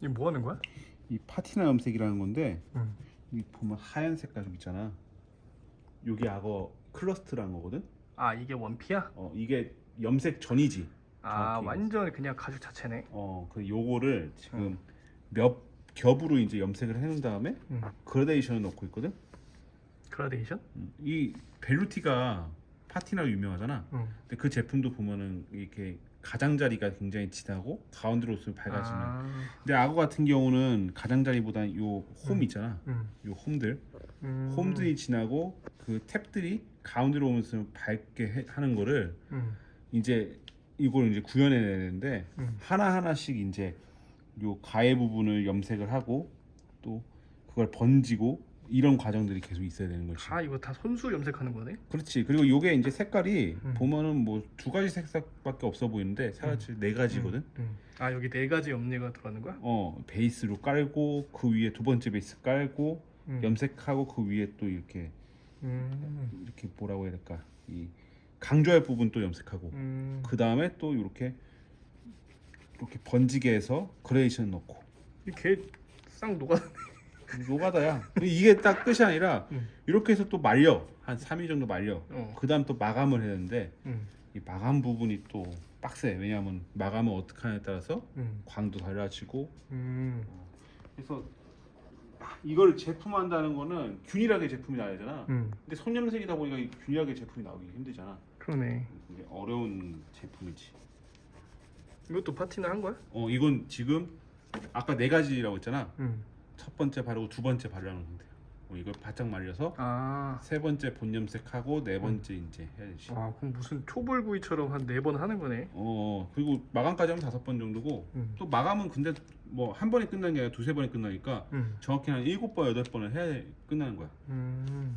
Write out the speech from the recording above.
이거 뭐 하는 거야? 이 파티나 염색이라는 건데 응. 이 보면 하얀 색깔 좀 있잖아. 여기 악어 클러스트라는 거거든. 아 이게 원피야? 어 이게 염색 전이지. 아 정확히 완전 그냥 가죽 자체네. 어 그 요거를 지금 몇 겹으로 이제 염색을 해놓은 다음에 응. 그라데이션을 넣고 있거든. 그라데이션? 음, 이 벨루티가 파티나 유명하잖아. 응. 근데 그 제품도 보면은 이렇게 가장자리가 굉장히 진하고 가운데로 있으면 밝아지는. 아, 근데 악어 같은 경우는 가장자리보다 요홈 음. 있잖아. 응. 요 홈들, 음. 홈들이 진하고 그 탭들이 가운데로 오면서 밝게 해- 하는 거를 응. 이제 이걸 이제 구현해내야 되는데 응. 하나 하나씩 이제 요 가해 부분을 염색을 하고 또 그걸 번지고 이런 과정들이 계속 있어야 되는 거지. 아 이거 다 손수 염색하는 거네? 그렇지. 그리고 요게 이제 색깔이 음. 보면은 뭐 두 가지 색상밖에 없어 보이는데 사실 네 가지거든. 응. 아 여기 네 가지 염료가 들어가는 거야? 어 베이스로 깔고 그 위에 두 번째 베이스 깔고 응. 염색하고 그 위에 또 이렇게 음. 이렇게 뭐라고 해야 될까 이 강조할 부분 또 염색하고 음. 그 다음에 또 이렇게 이렇게 번지게 해서 그레이션 넣고 이개싹 녹아. 노가다야. 근데 이게 딱 끝이 아니라 음. 이렇게 해서 또 말려 한 3일 정도 말려. 어. 그 다음 또 마감을 해야 되는데 응. 이 마감 부분이 또 빡세. 왜냐하면 마감을 어떻게 하냐에 따라서 응. 광도 달라지고 음. 그래서 이걸 제품한다는 거는 균일하게 제품이 나야 되잖아. 응. 근데 손염색이다 보니까 이 균일하게 제품이 나오기 힘들잖아. 그러네. 이게 어려운 제품이지. 이것도 파티는 한 거야? 어 이건 지금 아까 네 가지라고 했잖아. 응. 첫 번째 바르고 두 번째 바르는 건데. 어, 이걸 바짝 말려서 아. 세 번째 본염색하고 네 번째 이제 해야지. 아 그럼 무슨 초벌구이처럼 한 네 번 하는 거네. 어 그리고 마감까지 하면 다섯 번 정도고 응. 또 마감은 근데 뭐 한 번에 끝나는 게 아니라 두세 번에 끝나니까 응. 정확히 한 일곱 번 여덟 번을 해야 끝나는 거야. 음.